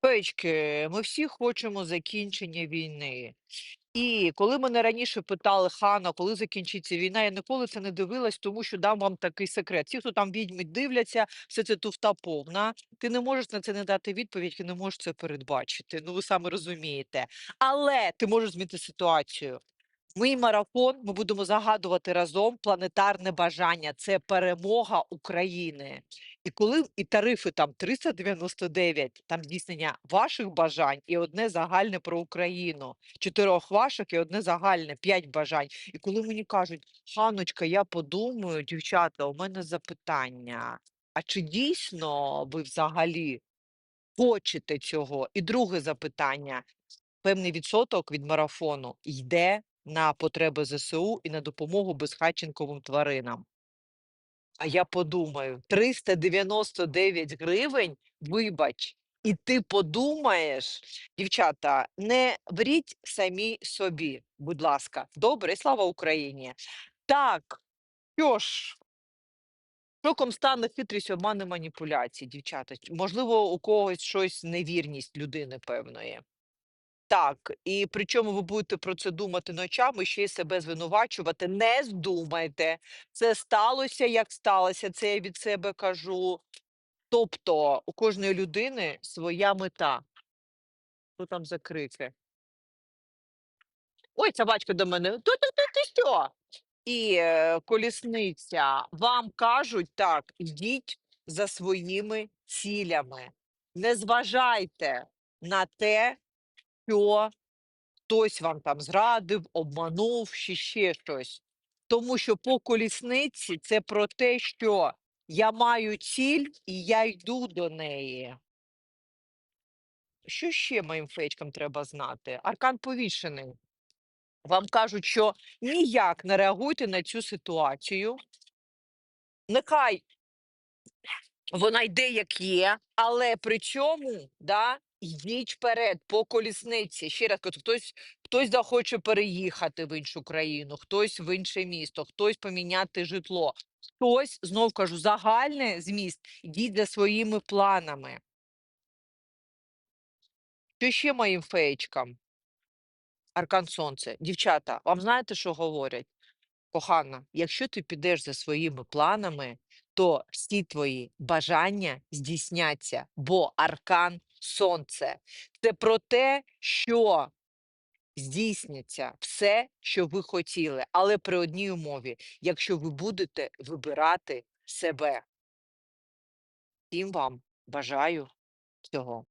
Печки, ми всі хочемо закінчення війни. І коли мене раніше питали: "Хана, коли закінчиться війна?" Я ніколи це не дивилась, тому що дам вам такий секрет. Ті, хто там відьми дивляться, все це туфта повна. Ти не можеш на це не дати відповідь, ти не можеш це передбачити. Ну, ви самі розумієте. Але ти можеш змінити ситуацію. Мій марафон ми будемо загадувати разом планетарне бажання. Це перемога України. І коли і тарифи там 399, там здійснення ваших бажань і одне загальне про Україну. Чотирьох ваших і одне загальне, 5 бажань. І коли мені кажуть: "Ханочка, я подумаю, дівчата, у мене запитання. А чи дійсно ви взагалі хочете цього?" І друге запитання: певний відсоток від марафону йде на потреби ЗСУ і на допомогу безхатченковим тваринам. А я подумаю: 399 гривень, вибач, і ти подумаєш. Дівчата, не вріть самі собі, будь ласка. Добре, слава Україні! Так, що ж шоком стане хитрість, обман і маніпуляції, дівчата. Можливо, у когось щось невірність людини певної. Так, і причому ви будете про це думати ночами, ще й себе звинувачувати. Не здумайте. Це сталося, як сталося, це я від себе кажу. Тобто у кожної людини своя мета. Що там за крики? Ой, собачка до мене. Ту ту ти що? І, е, колісниця. Вам кажуть так: "Йдіть за своїми цілями". Не зважайте на те, що хтось вам там зрадив, обманув чи ще щось. Тому що по колісниці це про те, що я маю ціль і я йду до неї. Що ще моїм феєчкам треба знати? Аркан повішений. Вам кажуть, що ніяк не реагуйте на цю ситуацію. Нехай вона йде, як є, але при цьому, да, йдіть вперед по колісниці. Ще раз кажу, хтось хтось захоче переїхати в іншу країну, хтось в інше місто, хтось поміняти житло, хтось, знов кажу, загальний зміст, йдіть за своїми планами. Що ще моїм феєчкам? Аркан Сонце. Дівчата, вам знаєте, що говорять? Кохана, якщо ти підеш за своїми планами, то всі твої бажання здійсняться, бо аркан Сонце. Це про те, що здійсниться все, що ви хотіли, але при одній умові, якщо ви будете вибирати себе. Всім вам бажаю цього.